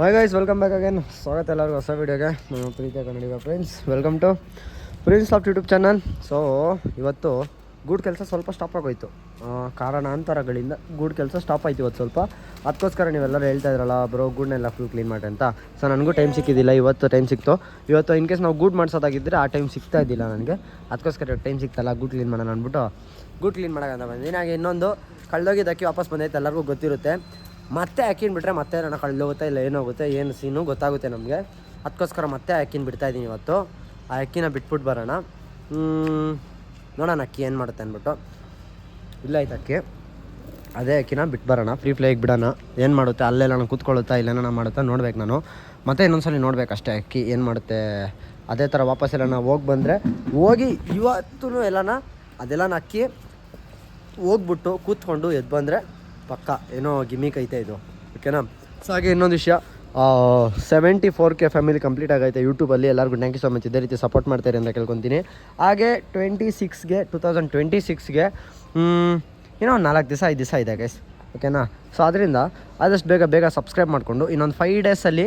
Hi guys welcome back again ಸ್ವಾಗತ ಎಲ್ಲರಿಗೂ ಹೊಸ ವೀಡಿಯೋಗೆ ನಾನು ಪ್ರೀತಿಯ Kannadiga friends welcome to prince of YouTube channel so ಇವತ್ತು ಗೂಡ್ ಕೆಲಸ ಸ್ವಲ್ಪ ಸ್ಟಾಪ್ ಆಗೋಯ್ತು. ಕಾರಣಾಂತರಗಳಿಂದ ಗೂಡ್ ಕೆಲಸ ಸ್ಟಾಪ್ ಆಯ್ತು ಇವತ್ತು ಸ್ವಲ್ಪ. ಅದಕ್ಕೋಸ್ಕರ ನೀವೆಲ್ಲರೂ ಹೇಳ್ತಾ ಇದ್ರಲ್ಲ ಬ್ರೋ ಗೂಡ್ನೆಲ್ಲ ಫುಲ್ ಕ್ಲೀನ್ ಮಾಡಿ ಅಂತ. ಸೊ ನನಗೂ ಟೈಮ್ ಸಿಕ್ಕಿದ್ದಿಲ್ಲ ಇವತ್ತು ಟೈಮ್ ಸಿಕ್ತು. ಇವತ್ತು ಇನ್ ಕೇಸ್ ನಾವು ಗೂಡ್ ಮಾಡಿಸೋದಾಗಿದ್ದರೆ ಆ ಟೈಮ್ ಸಿಗ್ತಾ ಇದ್ದಿಲ್ಲ ನನಗೆ. ಅದಕ್ಕೋಸ್ಕರ ಟೈಮ್ ಸಿಕ್ತಲ್ಲ ಗೂಡ್ ಕ್ಲೀನ್ ಮಾಡೋಣ ಅಂದ್ಬಿಟ್ಟು. ಗೂಡ್ ಕ್ಲೀನ್ ಮಾಡೋಕ್ಕಂತ ಬಂದಿದ್ದೀನಿ ಹಾಗೆ ಇನ್ನೊಂದು ಕಳೆದೋಗಿದ್ದಕ್ಕೆ ವಾಪಸ್ ಬಂದೈತೆ, ಎಲ್ಲರಿಗೂ ಗೊತ್ತಿರುತ್ತೆ. ಮತ್ತೆ ಹಾಕಿನ್ ಬಿಟ್ಟರೆ ಮತ್ತೆ ನನ್ನ ಕಳ್ದೋಗುತ್ತೆ ಇಲ್ಲ ಏನಾಗುತ್ತೆ, ಏನು ಸೀನು ಗೊತ್ತಾಗುತ್ತೆ ನಮಗೆ. ಅದಕ್ಕೋಸ್ಕರ ಮತ್ತೆ ಅಕ್ಕಿನ ಬಿಡ್ತಾ ಇದ್ದೀನಿ ಇವತ್ತು. ಆ ಅಕ್ಕಿನ ಬಿಟ್ಬಿಟ್ಟು ಬರೋಣ. ನೋಡೋಣ ಅಕ್ಕಿ ಏನು ಮಾಡುತ್ತೆ ಅಂದ್ಬಿಟ್ಟು ಇಲ್ಲ ಆಯ್ತು ಅಕ್ಕಿ. ಅದೇ ಅಕ್ಕಿನ ಬಿಟ್ಟು ಬರೋಣ. ಫ್ರೀ ಫ್ಲೈಗೆ ಬಿಡೋಣ. ಏನು ಮಾಡುತ್ತೆ, ಅಲ್ಲೇ ನಾನು ಕೂತ್ಕೊಳ್ಳುತ್ತಾ ಇಲ್ಲೇನ ಮಾಡುತ್ತಾ ನೋಡ್ಬೇಕು ನಾನು. ಮತ್ತೆ ಇನ್ನೊಂದ್ಸಲಿ ನೋಡ್ಬೇಕು ಅಷ್ಟೇ ಅಕ್ಕಿ ಏನು ಮಾಡುತ್ತೆ. ಅದೇ ಥರ ವಾಪಸ್ ಎಲ್ಲ ಹೋಗಿ ಬಂದರೆ, ಹೋಗಿ ಇವತ್ತೂ ಎಲ್ಲನ, ಅದೆಲ್ಲನ ಅಕ್ಕಿ ಹೋಗ್ಬಿಟ್ಟು ಕೂತ್ಕೊಂಡು ಎದ್ದು ಬಂದರೆ ಪಕ್ಕ, ಏನೋ ಗಿಮಿಕ್ ಐತೆ ಇದು. ಓಕೆನಾ ಸೊ ಹಾಗೆ ಇನ್ನೊಂದು ವಿಷಯ. Seventy four K family complete ಆಗೈತೆ ಯೂಟ್ಯೂಬಲ್ಲಿ ಎಲ್ಲರಿಗೂ ಥ್ಯಾಂಕ್ ಯು ಸೊ ಮಚ್ ಇದೇ ರೀತಿ ಸಪೋರ್ಟ್ ಮಾಡ್ತಾರೆ ಅಂತ ಕೇಳ್ಕೊತೀನಿ. ಹಾಗೆ ಟ್ವೆಂಟಿ ಸಿಕ್ಸ್ಗೆ ಟು ತೌಸಂಡ್ ಟ್ವೆಂಟಿ ಸಿಕ್ಸ್ಗೆ ಏನೋ ಒಂದು ನಾಲ್ಕು ದಿವಸ, ಐದು ದಿವಸ ಇದೆ ಗೈಸ್ ಓಕೆನಾ ಸೊ ಅದರಿಂದ ಆದಷ್ಟು ಬೇಗ ಬೇಗ ಸಬ್ಸ್ಕ್ರೈಬ್ ಮಾಡಿಕೊಂಡು ಇನ್ನೊಂದು ಫೈವ್ ಡೇಸಲ್ಲಿ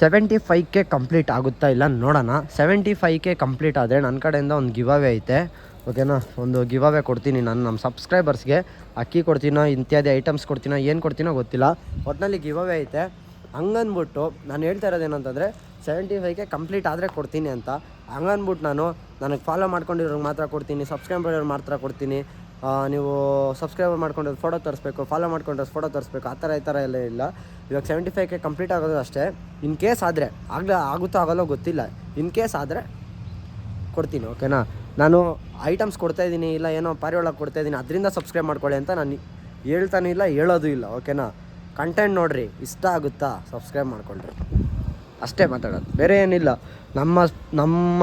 ಸೆವೆಂಟಿ ಫೈವ್ ಕೆ ಕಂಪ್ಲೀಟ್ ಆಗುತ್ತಾ ಇಲ್ಲ ನೋಡೋಣ. ಸೆವೆಂಟಿ ಫೈವ್ ಕೆ ಕಂಪ್ಲೀಟ್ ಆದರೆ ನನ್ನ ಕಡೆಯಿಂದ ಒಂದು ಗಿವ್ ಅವೇ ಐತೆ ಓಕೆನಾ ಒಂದು ಗಿವ್ ಅವೇ ಕೊಡ್ತೀನಿ ನಾನು ನಮ್ಮ ಸಬ್ಸ್ಕ್ರೈಬರ್ಸ್ಗೆ ಅಕ್ಕಿ ಕೊಡ್ತೀನೋ, ಇತ್ಯಾದಿ ಐಟಮ್ಸ್ ಕೊಡ್ತೀನೋ, ಏನು ಕೊಡ್ತೀನೋ ಗೊತ್ತಿಲ್ಲ. ಒಟ್ಟಿನಲ್ಲಿ ಗಿವ್ ಐತೆ. ಹಂಗನ್ಬಿಟ್ಟು ನಾನು ಹೇಳ್ತಾ ಇರೋದು ಏನಂತಂದರೆ ಸೆವೆಂಟಿ ಫೈವ್ಗೆ ಕಂಪ್ಲೀಟ್ ಆದರೆ ಕೊಡ್ತೀನಿ ಅಂತ. ಹಂಗನ್ಬಿಟ್ಟು ನಾನು ನನಗೆ ಫಾಲೋ ಮಾಡ್ಕೊಂಡಿರೋರಿಗೆ ಮಾತ್ರ ಕೊಡ್ತೀನಿ ಸಬ್ಸ್ಕ್ರೈಬರ್ ಮಾತ್ರ ಕೊಡ್ತೀನಿ. ನೀವು ಸಬ್ಸ್ಕ್ರೈಬರ್ ಮಾಡ್ಕೊಂಡಿರೋ ಫೋಟೋ ತರಿಸ್ಬೇಕು ಫಾಲೋ ಮಾಡ್ಕೊಂಡ್ರೆ ಫೋಟೋ ತರಿಸ್ಬೇಕು, ಆ ಥರ ಈ ಥರ ಎಲ್ಲ ಇಲ್ಲ. ಇವಾಗ ಸೆವೆಂಟಿ ಫೈವ್ಗೆ ಕಂಪ್ಲೀಟ್ ಆಗೋದು ಅಷ್ಟೇ. ಇನ್ ಕೇಸ್ ಆದರೆ, ಆಗಲೇ ಆಗುತ್ತೋ ಆಗೋಲ್ಲೋ ಗೊತ್ತಿಲ್ಲ. ಇನ್ ಕೇಸ್ ಆದರೆ ಕೊಡ್ತೀನಿ ಓಕೆನಾ ನಾನು ಐಟಮ್ಸ್ ಕೊಡ್ತಾ ಇದ್ದೀನಿ, ಇಲ್ಲ ಏನೋ ಪಾರಿವಾಳ ಕೊಡ್ತಾ ಇದ್ದೀನಿ, ಅದರಿಂದ ಸಬ್ಸ್ಕ್ರೈಬ್ ಮಾಡ್ಕೊಳ್ಳಿ ಅಂತ ನಾನು ಹೇಳ್ತಾನೂ ಇಲ್ಲ, ಹೇಳೋದು ಇಲ್ಲ ಓಕೆನಾ ಕಂಟೆಂಟ್ ನೋಡ್ರಿ, ಇಷ್ಟ ಆಗುತ್ತಾ? ಸಬ್ಸ್ಕ್ರೈಬ್ ಮಾಡ್ಕೊಳ್ರಿ. ಅಷ್ಟೇ ಮಾತಾಡೋದು, ಬೇರೆ ಏನಿಲ್ಲ. ನಮ್ಮ ನಮ್ಮ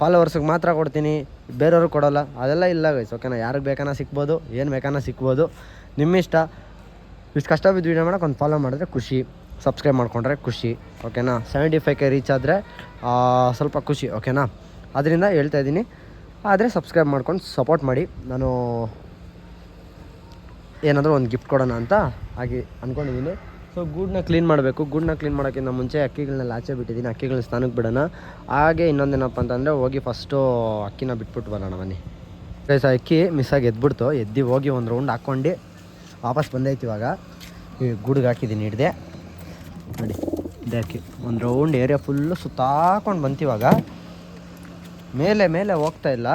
ಫಾಲೋವರ್ಸಿಗೆ ಮಾತ್ರ ಕೊಡ್ತೀನಿ ಬೇರೆಯವ್ರಿಗೆ ಕೊಡೋಲ್ಲ. ಅದೆಲ್ಲ ಇಲ್ಲ ಗೈಸ್ ಓಕೆನಾ ಯಾರಿಗೆ ಬೇಕಾನ ಸಿಕ್ಬೋದು ಏನು ಬೇಕಾನ ಸಿಕ್ಬೋದು ನಿಮ್ಮಿಷ್ಟ. ಇಷ್ಟು ಕಷ್ಟ ಬಿದ್ದು ವೀಡಿಯೋ ಮಾಡೋಕೆ ಒಂದು ಫಾಲೋ ಮಾಡಿದ್ರೆ ಖುಷಿ. ಸಬ್ಸ್ಕ್ರೈಬ್ ಮಾಡ್ಕೊಂಡ್ರೆ ಖುಷಿ ಓಕೆನಾ ಸೆವೆಂಟಿ ಫೈವ್ ಕೆ ರೀಚ್ ಆದರೆ ಸ್ವಲ್ಪ ಖುಷಿ ಓಕೆನಾ ಅದರಿಂದ ಹೇಳ್ತಾ ಇದ್ದೀನಿ. ಆದರೆ ಸಬ್ಸ್ಕ್ರೈಬ್ ಮಾಡ್ಕೊಂಡು ಸಪೋರ್ಟ್ ಮಾಡಿ. ನಾನು ಏನಾದರೂ ಒಂದು ಗಿಫ್ಟ್ ಕೊಡೋಣ ಅಂತ ಹಾಗೆ ಅಂದ್ಕೊಂಡಿದ್ದೀನಿ ಸೊ ಗೂಡನ್ನ ಕ್ಲೀನ್ ಮಾಡಬೇಕು. ಗೂಡನ್ನ ಕ್ಲೀನ್ ಮಾಡೋಕ್ಕಿಂತ ಮುಂಚೆ ಅಕ್ಕಿಗಳನ್ನೆಲ್ಲ ಆಚೆ ಬಿಟ್ಟಿದ್ದೀನಿ. ಅಕ್ಕಿಗಳನ್ನ ಸ್ನಾನಕ್ಕೆ ಬಿಡೋಣ. ಹಾಗೆ ಇನ್ನೊಂದೇನಪ್ಪ ಅಂತಂದರೆ ಹೋಗಿ ಫಸ್ಟು ಅಕ್ಕಿನ ಬಿಟ್ಬಿಟ್ಟು ಬರೋಣ ಬನ್ನಿ. ಆ ಅಕ್ಕಿ ಮಿಸ್ ಆಗಿ ಎದ್ಬಿಡ್ತು. ಎದ್ದು ಹೋಗಿ ಒಂದು ರೌಂಡ್ ಹಾಕ್ಕೊಂಡು ವಾಪಸ್ ಬಂದೈತಿ ಇವಾಗ. ಈ ಗೂಡಿಗೆ ಹಾಕಿದ್ದೀನಿ, ಹಿಡ್ದೆ. ನೋಡಿ, ಇದೆ ಅಕ್ಕಿ. ಒಂದು ರೌಂಡ್ ಏರಿಯಾ ಫುಲ್ಲು ಸುತ್ತಾಕೊಂಡು ಬಂತಿವಾಗ ಮೇಲೆ ಮೇಲೆ ಹೋಗ್ತಾ ಇಲ್ಲ.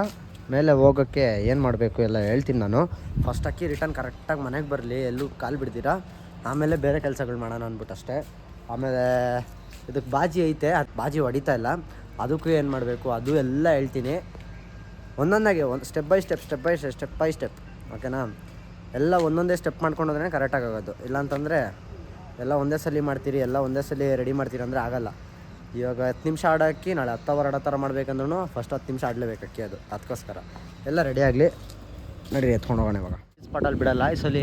ಮೇಲೆ ಹೋಗೋಕ್ಕೆ ಏನು ಮಾಡಬೇಕು ಎಲ್ಲ ಹೇಳ್ತೀನಿ ನಾನು. ಫಸ್ಟ್ ಅಕ್ಕಿ ರಿಟರ್ನ್ ಕರೆಕ್ಟಾಗಿ ಮನೆಗೆ ಬರಲಿ, ಎಲ್ಲೂ ಕಾಲು ಬಿಡ್ತೀರಾ ಆಮೇಲೆ ಬೇರೆ ಕೆಲಸಗಳು ಮಾಡೋಣ ಅಂದ್ಬಿಟ್ಟು ಅಷ್ಟೇ. ಆಮೇಲೆ ಇದಕ್ಕೆ ಬಾಜಿ ಐತೆ, ಅದು ಬಾಜಿ ಹೊಡಿತಾ ಇಲ್ಲ. ಅದಕ್ಕೂ ಏನು ಮಾಡಬೇಕು, ಅದು ಎಲ್ಲ ಹೇಳ್ತೀನಿ. ಒಂದೊಂದಾಗೆ ಒಂದು step by step step by step step by step ಓಕೆನಾ ಎಲ್ಲ ಒಂದೊಂದೇ ಸ್ಟೆಪ್ ಮಾಡ್ಕೊಂಡು ಹೋದ್ರೆ ಕರೆಕ್ಟಾಗಿ ಆಗೋದು. ಇಲ್ಲಾಂತಂದರೆ ಎಲ್ಲ ಒಂದೇ ಸಲ ಮಾಡ್ತೀರಿ, ಎಲ್ಲ ಒಂದೇ ಸಲ ರೆಡಿ ಮಾಡ್ತೀರಿ ಅಂದರೆ ಆಗಲ್ಲ. ಇವಾಗ ಹತ್ತು ನಿಮಿಷ ಆಡೋಕ್ಕಿ ನಾಳೆ ಹತ್ತು ಅವರ್ ಆಡೋ ಥರ ಮಾಡಬೇಕಂದ್ರೂ ಫಸ್ಟ್ ಹತ್ತು ನಿಮಿಷ ಆಡಲೇಬೇಕು ಅಕ್ಕಿ ಅದು. ಅದಕ್ಕೋಸ್ಕರ. ಎಲ್ಲ ರೆಡಿ ಆಗಲಿ. ನಡಿ, ಎತ್ಕೊಂಡು ಹೋಗೋಣ ಇವಾಗ. ಸ್ಪಾಟಲ್ಲಿ ಬಿಡಲ್ಲ. ಈ ಸಲ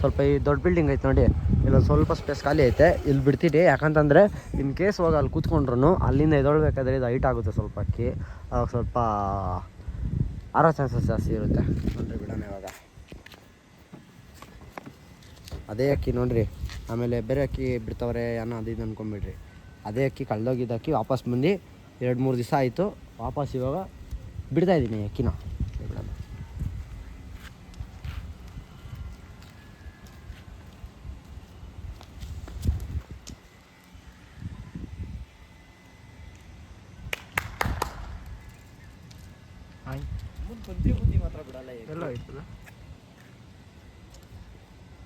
ಸ್ವಲ್ಪ ಈ ದೊಡ್ಡ ಬಿಲ್ಡಿಂಗ್ ಐತೆ ನೋಡಿ. ಇಲ್ಲೊಂದು ಸ್ವಲ್ಪ ಸ್ಪೇಸ್ ಖಾಲಿ ಐತೆ. ಇಲ್ಲಿ ಬಿಡ್ತೀರಿ ಯಾಕಂತಂದರೆ ಇನ್ ಕೇಸ್ ಹೋಗಿ ಅಲ್ಲಿ ಕೂತ್ಕೊಂಡ್ರು ಅಲ್ಲಿಂದ ಎದೊಳ್ಬೇಕಾದ್ರೆ ಇದು ಹೈಟ್ ಆಗುತ್ತೆ ಸ್ವಲ್ಪ ಅಕ್ಕಿ. ಅವಾಗ ಸ್ವಲ್ಪ ಆರೋ ಚಾನ್ಸಸ್ ಜಾಸ್ತಿ ಇರುತ್ತೆ. ನೋಡಿರಿ ಬಿಡೋಣ ಇವಾಗ. ಅದೇ ಅಕ್ಕಿ ನೋಡಿರಿ. ಆಮೇಲೆ ಬೇರೆ ಅಕ್ಕಿ ಬಿಡ್ತವ್ರೆ ಏನೋ ಅದು ಇದು ಅನ್ಕೊಂಬಿಡ್ರಿ. ಅದೇ ಅಕ್ಕಿ ಕಳೆದೋಗಿದ್ದ ಅಕ್ಕಿ ವಾಪಸ್ ಬಂದು ಎರಡು ಮೂರು ದಿವಸ ಆಯಿತು. ವಾಪಸ್ ಇವಾಗ ಬಿಡ್ತಾ ಇದ್ದೀನಿ ಅಕ್ಕಿನ.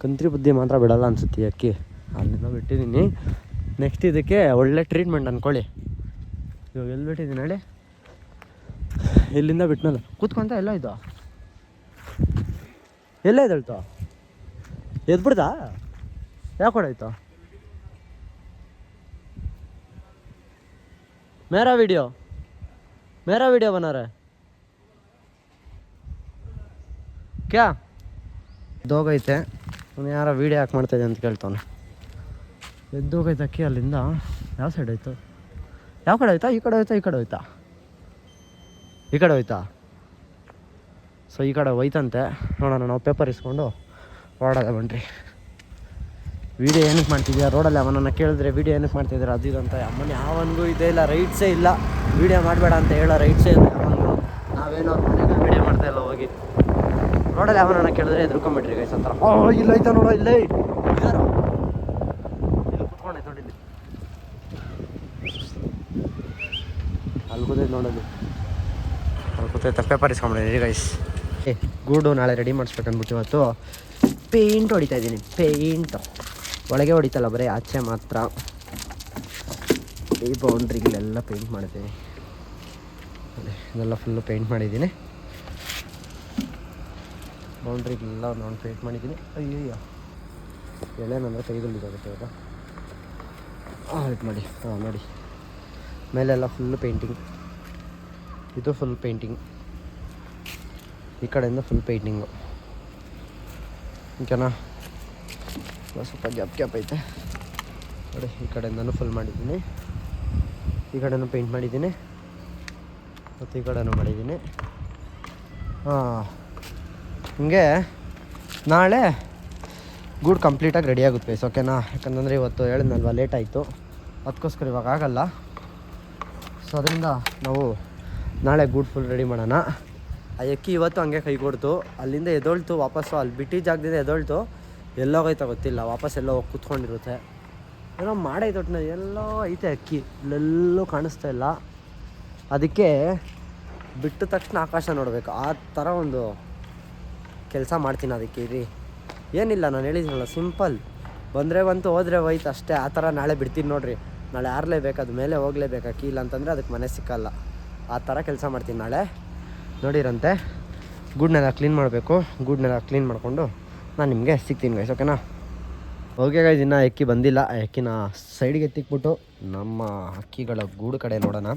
ಕಂತ್ರಿ ಬುದ್ಧಿ ಮಾತ್ರ ಬಿಡಲ್ಲ ಅನ್ಸುತ್ತೆ ಅಕ್ಕಿ. ಅಲ್ಲಿಂದ ಬಿಟ್ಟಿದ್ದೀನಿ. ನೆಕ್ಸ್ಟ್ ಇದಕ್ಕೆ ಒಳ್ಳೆ ಟ್ರೀಟ್ಮೆಂಟ್ ಅಂದ್ಕೊಳ್ಳಿ ಇವಾಗ ಎಲ್ಲಿ ಬಿಟ್ಟಿದ್ದೀನಿ ಹೇಳಿ? ಇಲ್ಲಿಂದ ಬಿಟ್ನಲ್ಲ? ಕೂತ್ಕೊಂತ ಎಲ್ಲ ಇದು ಎಲ್ಲ ಇದ್ದಳ್ತು ಯಾಕೆ ಹೊಡಾಯ್ತು? ಮೇರಾ ವಿಡಿಯೋ ಮೇರಾ ವಿಡಿಯೋ ಬನಾರೆ ಕ್ಯಾ? ದೋಗೈತೆ. ಅವನು ಯಾರೋ ವೀಡಿಯೋ ಯಾಕೆ ಮಾಡ್ತಾಯಿದೆ ಅಂತ ಕೇಳ್ತಾನೆ ಎದ್ದೋಗೈತೆ ಅಕ್ಕಿ ಅಲ್ಲಿಂದ. ಯಾವ ಸೈಡ್ ಆಯ್ತು ಯಾವ ಕಡೆ ಹೋಯ್ತಾ? ಈ ಕಡೆ ಹೋಯ್ತಾ? ಈ ಕಡೆ ಹೋಯ್ತಾ? ಈ ಕಡೆ ಹೋಯ್ತಾ? ಸೊ ಈ ಕಡೆ ಹೋಯ್ತಂತೆ. ನೋಡೋಣ, ನಾವು ಪೇಪರ್ ಇಸ್ಕೊಂಡು ಹೊರಡೋದ ಬನ್ರಿ. ವೀಡಿಯೋ ಏನಕ್ಕೆ ಮಾಡ್ತಿದ್ಯಾ ರೋಡಲ್ಲಿ ಅವನನ್ನು ಕೇಳಿದ್ರೆ ವೀಡಿಯೋ ಏನಕ್ಕೆ ಮಾಡ್ತಿದ್ದೀರಾ? ಅದು ಇದು ಅಂತ. ಅಮ್ಮನ ಯಾವನಿಗೂ ಇದೇ ಇಲ್ಲ ರೈಟ್ಸೇ ಇಲ್ಲ. ವೀಡಿಯೋ ಮಾಡಬೇಡ ಅಂತ ಹೇಳೋ ರೈಟ್ಸೇ ಇಲ್ಲ ಯಾವನಿಗೂ ನಾವೇನೋ ಮನೆಗೆ ವೀಡಿಯೋ ಮಾಡ್ತಾ ಇಲ್ಲ ಹೋಗಿ. ರೋಡಲ್ಲಿ ಅವನನ್ನು ಕೇಳಿದ್ರೆ ಎದ್ರುಕೊಂಬಿಟ್ರಿ ಗೈಸ್ ಅಂತಾರ ಓ, ಇಲ್ಲ ಐತ ನೋಡೋ ಇಲ್ಲೇ ಇದಾರೋ. ಇಲ್ಲಿ ಕುತ್ಕೊಂಡೈತೆ ನೋಡಿ ಇಲ್ಲಿ ಅಲ್ಲಿ ಕೂತೈತೆ ನೋಡೋದು ಅಲ್ಲಿ ಕೂತೈತೆ ಪೇಪರ್ ಗೈಸ್ ಏ ಗೂಡು ನಾಳೆ ರೆಡಿ ಮಾಡಿಸ್ಬೇಕನ್ಬಿಟ್ಟು ಇವತ್ತು ಪೇಂಟ್ ಹೊಡಿತಾ ಇದ್ದೀನಿ ಪೇಂಟ್ ಒಳಗೆ ಹೊಡಿತಲ್ಲ ಬರೀ ಆಚೆ ಮಾತ್ರ. ಈ ಬೌಂಡ್ರಿಗಳೆಲ್ಲ ಪೇಂಟ್ ಮಾಡಿದ್ದೀನಿ ಅದೇ ಇದೆಲ್ಲ ಫುಲ್ಲು ಪೇಂಟ್ ಮಾಡಿದ್ದೀನಿ. ಬೌಂಡ್ರಿಗೆಲ್ಲ ನಾನು ಪೇಂಟ್ ಮಾಡಿದ್ದೀನಿ. ಅಯ್ಯಯ್ಯ. ನನ್ನ ಕೈದಲ್ಲಿ ಇದಾಗುತ್ತೆ ಇವಾಗ ಹೆಲ್ಪ್ ಮಾಡಿ ಹಾಂ ನೋಡಿ. ಮೇಲೆಲ್ಲ ಫುಲ್ ಪೇಂಟಿಂಗ್ ಇದು ಫುಲ್ ಪೇಂಟಿಂಗ್ ಈ ಕಡೆಯಿಂದ ಫುಲ್ ಪೇಂಟಿಂಗು ಓಕೆನಾ? ಸ್ವಲ್ಪ ಗ್ಯಾಪ್ ಗ್ಯಾಪ್ ಐತೆ. ನೋಡಿ, ಈ ಕಡೆಯಿಂದನೂ ಫುಲ್ ಮಾಡಿದ್ದೀನಿ. ಈ ಕಡೆಯೂ ಪೇಂಟ್ ಮಾಡಿದ್ದೀನಿ. ಮತ್ತು ಈ ಕಡೆಯೂ ಮಾಡಿದ್ದೀನಿ. ಹಾಂ. ಹಿಂಗೆ ನಾಳೆ ಗೂಡ್ ಕಂಪ್ಲೀಟಾಗಿ ರೆಡಿ ಆಗುತ್ತೆ ಓಕೆನಾ ಯಾಕಂತಂದರೆ ಇವತ್ತು ಹೇಳಿದ್ನಲ್ವ ಲೇಟ್ ಆಯಿತು. ಅದಕ್ಕೋಸ್ಕರ ಇವಾಗ ಆಗಲ್ಲ. ಸೊ ಅದರಿಂದ ನಾವು ನಾಳೆ ಗೂಡ್ ಫುಲ್ ರೆಡಿ ಮಾಡೋಣ. ಆ ಎಕ್ಕಿ ಇವತ್ತು ಹಂಗೆ ಕೈ ಕೊಡ್ತು. ಅಲ್ಲಿಂದ ಎದೊಳ್ತು, ವಾಪಸ್ಸು ಅಲ್ಲಿ ಬಿಟ್ಟಿದ್ದ ಜಾಗದಿಂದ ಎದೊಳ್ತು ಎಲ್ಲೋಗೈತ ಗೊತ್ತಿಲ್ಲ. ವಾಪಸ್ ಎಲ್ಲೋ ಹೋಗಿ ಕೂತ್ಕೊಂಡಿರುತ್ತೆ. ಏನೋ ಮಾಡೈತೆ ಒಟ್ಟಿನಲ್ಲಿ ಎಲ್ಲೋ ಐತೆ ಅಕ್ಕಿ. ಇಲ್ಲೆಲ್ಲೂ ಕಾಣಿಸ್ತಾ ಇಲ್ಲ. ಅದಕ್ಕೆ ಬಿಟ್ಟ ತಕ್ಷಣ ಆಕಾಶ ನೋಡಬೇಕು. ಆ ಥರ ಒಂದು ಕೆಲಸ ಮಾಡ್ತೀನಿ ಅದಕ್ಕೆ ಇರಿ. ಏನಿಲ್ಲ, ನಾನು ಹೇಳಿದ್ದೀನಲ್ಲ ಸಿಂಪಲ್ ಬಂದರೆ ಬಂತು, ಹೋದರೆ ಹೋಯ್ತು ಅಷ್ಟೇ. ಆ ಥರ ನಾಳೆ ಬಿಡ್ತೀನಿ ನೋಡ್ರಿ. ನಾಳೆ ಆರ್ಲೇಬೇಕು, ಅದು ಮೇಲೆ ಹೋಗ್ಲೇಬೇಕು ಕೀಲ್ ಅಂತಂದರೆ ಅದಕ್ಕೆ ಮನೆ ಸಿಕ್ಕಲ್ಲ. ಆ ಥರ ಕೆಲಸ ಮಾಡ್ತೀನಿ ನಾಳೆ. ನೋಡಿರಂತೆ? ಗೂಡ್ನೆಲ್ಲ ಕ್ಲೀನ್ ಮಾಡಬೇಕು. ಗೂಡ್ನೆಲ್ಲ ಕ್ಲೀನ್ ಮಾಡಿಕೊಂಡು ನಾನು ನಿಮಗೆ ಸಿಗ್ತೀನಿ ಗೈಸ್ ಓಕೆನಾ ಓಕೆ ಗೈಸ್ ಇನ್ನೂ ಅಕ್ಕಿ ಬಂದಿಲ್ಲ. ಆ ಅಕ್ಕಿನ ಸೈಡ್ಗೆ ಎತ್ತಿಕ್ಬಿಟ್ಟು ನಮ್ಮ ಅಕ್ಕಿಗಳ ಗೂಡು ಕಡೆ ನೋಡೋಣ.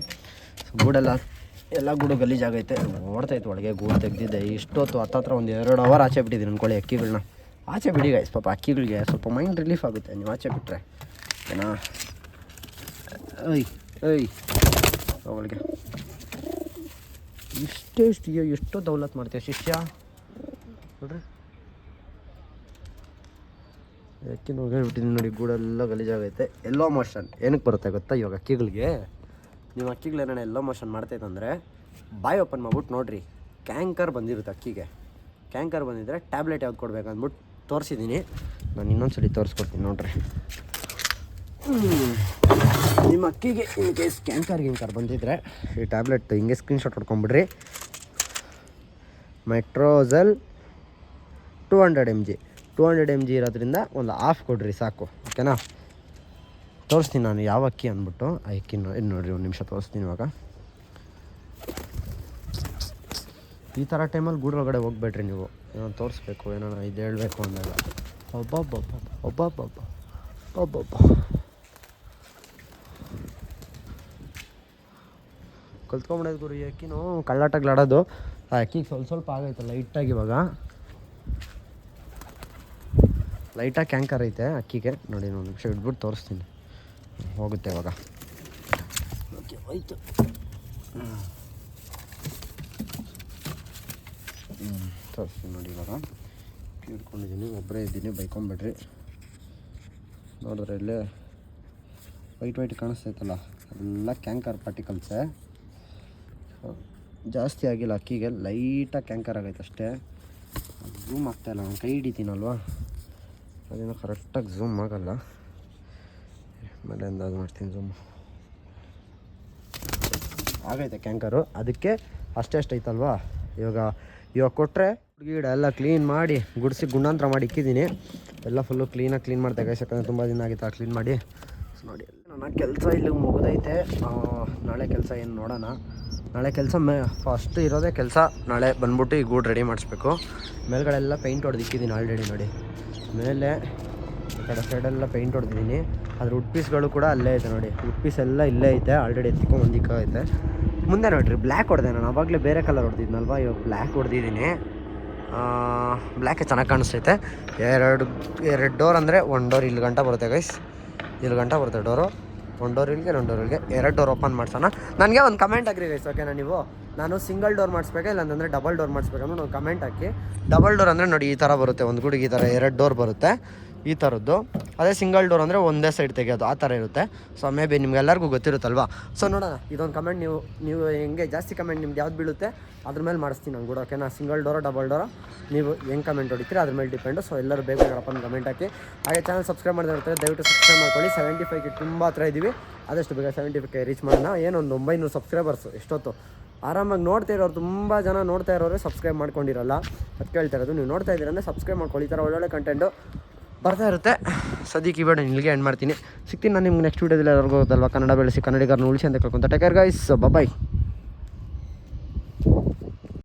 ಗೂಡೆಲ್ಲ, ಎಲ್ಲ ಗೂಡು ಗಲೀಜಾಗೈತೆ ನೋಡ್ತೈತೆ ಒಳಗೆ ಗೂಡು ತೆಗ್ದಿದ್ದೆ ಇಷ್ಟೊತ್ತು ಹತ್ತತ್ರ ಒಂದು ಎರಡು ಅವರ್ ಆಚೆ ಬಿಟ್ಟಿದ್ದೀನಿ ಅಂದ್ಕೊಳ್ಳಿ ಅಕ್ಕಿಗಳನ್ನ ಆಚೆ ಬಿಡಿ ಗೈಸ್ ಪಾಪ ಅಕ್ಕಿಗಳಿಗೆ ಸ್ವಲ್ಪ ಮೈಂಡ್ ರಿಲೀಫ್ ಆಗುತ್ತೆ. ನೀವು ಆಚೆ ಬಿಟ್ಟರೆ ಏನಾ ಐ ಐ ಅವಳಿಗೆ ಇಷ್ಟೇ ಇಷ್ಟು ಎಷ್ಟೋ ದೌಲತ್ ಮಾಡ್ತೀಯ ಶಿಷ್ಯ. ನೋಡ್ರಿ. ಯಾಕೆ ಹೋಗಿಬಿಟ್ಟಿದ್ದೀನಿ ನೋಡಿ, ಗೂಡೆಲ್ಲ ಗಲೀಜಾಗೈತೆ. ಎಲ್ಲೋ ಮೋಷನ್ ಏನಕ್ಕೆ ಬರುತ್ತೆ ಗೊತ್ತಾ ಇವಾಗ ಅಕ್ಕಿಗಳಿಗೆ ನೀವು ಅಕ್ಕಿಗಳೇನ ಎಲ್ಲೋ ಮೋಷನ್ ಮಾಡ್ತೈತಂದರೆ ಬಾಯಿ ಓಪನ್ ಮಾಡ್ಬಿಟ್ಟು ನೋಡ್ರಿ ಕ್ಯಾಂಕರ್ ಬಂದಿರುತ್ತೆ ಅಕ್ಕಿಗೆ ಕ್ಯಾಂಕರ್ ಬಂದಿದ್ದರೆ ಟ್ಯಾಬ್ಲೆಟ್ ಯಾವ್ದು ಕೊಡ್ಬೇಕು ಅಂದ್ಬಿಟ್ಟು ತೋರಿಸಿದ್ದೀನಿ. ನಾನು ಇನ್ನೊಂದ್ಸಲಿ ತೋರಿಸ್ಕೊಡ್ತೀನಿ ನೋಡ್ರಿ. ನಿಮ್ಮ ಅಕ್ಕಿಗೆ ಇನ್ ಕೇಸ್ ಕ್ಯಾಂಕರ್ ಗಿಂಕರ್ ಬಂದಿದ್ರೆ ಈ ಟ್ಯಾಬ್ಲೆಟ್ ಹಿಂಗೆ ಸ್ಕ್ರೀನ್ಶಾಟ್ ಹೊಡ್ಕೊಂಬಿಡ್ರಿ. ಮೆಟ್ರೋಸಲ್ two hundred M G two hundred M G ಇರೋದ್ರಿಂದ ಒಂದು ಆಫ್ ಕೊಡ್ರಿ ಸಾಕು ಓಕೆನಾ ತೋರಿಸ್ತೀನಿ ನಾನು ಯಾವ ಅಕ್ಕಿ ಅಂದ್ಬಿಟ್ಟು ಆ ಅಕ್ಕಿ ಇನ್ನು ನೋಡಿರಿ ಒಂದು ನಿಮಿಷ ತೋರಿಸ್ತೀನಿ ಇವಾಗ. ಈ ಥರ ಟೈಮಲ್ಲಿ ಗೂಡೊಳಗಡೆ ಹೋಗ್ಬೇಡ್ರಿ ನೀವು. ಏನೋ ತೋರಿಸ್ಬೇಕು ಏನೋ ಇದು ಹೇಳಬೇಕು ಅಂದಾಗ. ಒಬ್ಬೊಬ್ಬೊಬ್ಬ ಒಬ್ಬೊಬ್ಬೊಬ್ಬ ಒಬ್ಬೊಬ್ಬ ಕಲ್ತ್ಕೊಂಬಿಡೋದು ಗುರು ಈ ಅಕ್ಕಿನೂ ಕಳ್ಳಾಟಗ್ಲಾಡೋದು ಆ ಅಕ್ಕಿಗೆ ಸ್ವಲ್ಪ ಸ್ವಲ್ಪ ಆಗೈತೆ ಲೈಟಾಗಿ ಇವಾಗ. ಲೈಟಾಗಿ ಕ್ಯಾಂಕರ್ ಐತೆ ಅಕ್ಕಿಗೆ. ನೋಡಿ ಒಂದು ನಿಮಿಷ ಇಟ್ಬಿಟ್ಟು ತೋರಿಸ್ತೀನಿ. ಹೋಗುತ್ತೆ ಇವಾಗ. ಓಕೆ ಹೋಯ್ತು. ಹ್ಞೂ ತೋರಿಸ್ತೀನಿ ನೋಡಿ ಇವಾಗ. ಇಟ್ಕೊಂಡಿದ್ದೀನಿ ಒಬ್ಬರೇ ಇದ್ದೀನಿ ಬೈಕೊಂಬಿಡ್ರಿ. ನೋಡಿದ್ರೆ ಇಲ್ಲೇ ವೈಟ್ ವೈಟ್ ಕಾಣಿಸ್ತೈತಲ್ಲ ಎಲ್ಲ ಕ್ಯಾಂಕರ್ ಪಾರ್ಟಿಕಲ್ಸೇ. ಜಾಸ್ತಿ ಆಗಿಲ್ಲ ಅಕ್ಕಿಗೆ. ಲೈಟಾಗಿ ಕ್ಯಾಂಕರ್ ಆಗೈತೆ ಅಷ್ಟೇ. ಝೂಮ್ ಆಗ್ತಾಯಿಲ್ಲ ನಾನು ಕೈ ಹಿಡಿತೀನಲ್ವಾ? ಅದೇನೋ ಕರೆಕ್ಟಾಗಿ ಝೂಮ್ ಆಗಲ್ಲ. ಮೇಲೆ ಅಂದಾಜು ಮಾಡ್ತೀನಿ ಝೂಮ್ ಆಗೈತೆ ಕ್ಯಾಂಕರು ಅದಕ್ಕೆ ಅಷ್ಟೇ ಅಷ್ಟು ಐತಲ್ವಾ? ಇವಾಗ ಇವಾಗ ಕೊಟ್ಟರೆ ಗಿಡ ಎಲ್ಲ ಕ್ಲೀನ್ ಮಾಡಿ, ಗುಡಿಸಿ ಗುಂಡಾಂತರ ಮಾಡಿ ಇಕ್ಕಿದ್ದೀನಿ. ಎಲ್ಲ ಫುಲ್ಲು ಕ್ಲೀನಾಗಿ ಕ್ಲೀನ್ ಮಾಡ್ತಾ ಗೈಸ್ ಯಾಕಂದರೆ ತುಂಬ ದಿನ ಆಗಿತ್ತು ಆ ಕ್ಲೀನ್ ಮಾಡಿ. ನೋಡಿ ನನ್ನ ಕೆಲಸ ಇಲ್ಲಿ ಮುಗಿದೈತೆ. ನಾಳೆ ಕೆಲಸ ಏನು ನೋಡೋಣ. ನಾಳೆ ಕೆಲಸ ಮೇ ಫಸ್ಟ್ ಇರೋದೇ ಕೆಲಸ. ನಾಳೆ ಬಂದ್ಬಿಟ್ಟು ಈ ಗೂಡು ರೆಡಿ ಮಾಡಿಸ್ಬೇಕು. ಮೇಲ್ಗಡೆ ಎಲ್ಲ ಪೇಂಟ್ ಹೊಡೆದಿಕ್ಕಿದ್ದೀನಿ ಆಲ್ರೆಡಿ ನೋಡಿ. ಮೇಲೆ ಈ ಕಡೆ ಸೈಡೆಲ್ಲ ಪೇಂಟ್ ಹೊಡೆದಿದ್ದೀನಿ ಅದ್ರ ವುಡ್ ಪೀಸ್ಗಳು ಕೂಡ ಅಲ್ಲೇ ಐತೆ ನೋಡಿ. ವುಡ್ ಪೀಸ್ ಎಲ್ಲ ಇಲ್ಲೇ ಐತೆ ಆಲ್ರೆಡಿ ಎತ್ತಿಕೊಂಡು ಒಂದಿಕ್ಕ ಐತೆ ಮುಂದೆ ನೋಡಿರಿ ಬ್ಲ್ಯಾಕ್ ಹೊಡೆದೆ ನಾನು. ಅವಾಗಲೇ ಬೇರೆ ಕಲರ್ ಹೊಡೆದಿದ್ನಲ್ವ? ಇವಾಗ ಬ್ಲ್ಯಾಕ್ ಹೊಡೆದಿದ್ದೀನಿ ಬ್ಲ್ಯಾಕೇ ಚೆನ್ನಾಗಿ ಕಾಣಿಸ್ತೈತೆ. ಎರಡು ಎರಡು ಡೋರ್ ಅಂದರೆ ಒನ್ ಡೋರ್ ಇಲ್ಲಿ ಗಂಟ ಬರುತ್ತೆ ಗೈಸ್ ಇಲ್ಲಿ ಗಂಟ ಬರುತ್ತೆ ಡೋರು ಒಂದು ಡೋರ್ ಇಲ್ಲಿಗೆ ಒಂದು ಡೋರ್ ಇಲ್ಲಿಗೆ. ಎರಡು ಡೋರ್ ಓಪನ್ ಮಾಡ್ಸೋಣ. ನನಗೆ ಒಂದು ಕಮೆಂಟ್ ಹಾಕ್ರಿ ಗೈಸ್ ಓಕೆನಾ ನೀವು? ನಾನು ಸಿಂಗಲ್ ಡೋರ್ ಮಾಡಿಸ್ಬೇಕಾ ಇಲ್ಲ ಅಂತಂದರೆ ಡಬಲ್ ಡೋರ್ ಮಾಡಿಸ್ಬೇಕಂದ್ರೆ ಒಂದು ಕಮೆಂಟ್ ಹಾಕಿ. ಡಬಲ್ ಡೋರ್ ಅಂದರೆ ನೋಡಿ ಈ ಥರ ಬರುತ್ತೆ, ಒಂದು ಗುಡಿಗೆ ಈ ಥರ ಎರಡು ಡೋರ್ ಬರುತ್ತೆ. ಈ ಥರದ್ದು ಅದೇ ಸಿಂಗಲ್ ಡೋರ್ ಅಂದರೆ ಒಂದೇ ಸೈಡ್ ತೆಗೆಯೋದು, ಆ ಥರ ಇರುತ್ತೆ. ಸೊ ಮೇ ಬಿ ನಿಮ್ಗೆಲ್ಲರಿಗೂ ಗೊತ್ತಿರುತ್ತಲ್ವಾ? ಸೊ ನೋಡೋಣ, ಇದೊಂದು ಕಮೆಂಟ್ ನೀವು ನೀವು ಹೆಂಗೆ, ಜಾಸ್ತಿ ಕಮೆಂಟ್ ನಿಮ್ದು ಯಾವ್ದು ಬೀಳುತ್ತೆ, ಅದ್ರ ಮೇಲೆ ಮಾಡಿಸ್ತೀನಿ ನಾನು ಕೂಡ ಓಕೆನಾ ಸಿಂಗಲ್ ಡೋರೋ ಡಬಲ್ ಡೋರೋ ನೀವು ಹೆಂಗೆ ಕಮೆಂಟ್ ಹೊಡಿತೀರಿ, ಅದ್ರ ಮೇಲೆ ಡಿಪೆಂಡು ಸೊ ಎಲ್ಲರೂ ಬೇಗ ಬೇಗಪ್ಪ ಕಮೆಂಟ್ ಹಾಕಿ. ಹಾಗೆ ಚಾನಲ್ ಸಬ್ಸ್ಕ್ರೈಬ್ ಮಾಡಿದ್ರೆ ಇರ್ತಾರೆ, ದಯವಿಟ್ಟು ಸಬ್ಸ್ಕ್ರೈಬ್ ಮಾಡ್ಕೊಳ್ಳಿ. ಸೆವೆಂಟಿ ಫೈವ್ಗೆ ತುಂಬ ಹತ್ರ ಇದ್ದೀವಿ ಆದಷ್ಟು ಬೇಗ ಸೆವೆಂಟಿ ಫೈವ್ಗೆ ರೀಚ್ ಮಾಡೋಣ. ಏನೊಂದು ಒಂಬೈನೂರು ಸಬ್ಸ್ಕ್ರೈಬರ್ಸ್ ಎಷ್ಟೊತ್ತು? ಆರಾಮಾಗಿ ನೋಡ್ತಾ ಇರೋರು, ತುಂಬ ಜನ ನೋಡ್ತಾ ಇರೋರು ಸಬ್ಸ್ಕ್ರೈಬ್ ಮಾಡ್ಕೊಂಡಿರಲ್ಲ. ಅದು ಕೇಳ್ತಾ ಇರೋದು, ನೀವು ನೋಡ್ತಾ ಇದ್ದೀರಂದ್ರೆ ಸಬ್ಸ್ಕ್ರೈಬ್ ಮಾಡ್ಕೊಳ್ಳಿ. ಈ ಥರ ಒಳ್ಳೊಳ್ಳೆ ಕಂಟೆಂಟು ಬರ್ತಾ ಇರುತ್ತೆ. ಸದ್ಯಕ್ಕೆ ವಿಡಿಯೋ ಇಲ್ಲಿಗೆ ಎಂಡ್ ಮಾಡ್ತೀನಿ. ಸಿಗ್ತೀನಿ ನಾನು ನಿಮ್ಗೆ ನೆಕ್ಸ್ಟ್ ವೀಡಿಯೋದಲ್ಲಿ ಎಲ್ಲರಿಗೂ ಗೊತ್ತಲ್ವ? ಕನ್ನಡ ಬೆಳೆಸಿ ಕನ್ನಡಿಗರನ್ನ ಉಳಿಸಿ ಅಂತ ಕೇಳ್ಕೊಂತ. Taker guys bye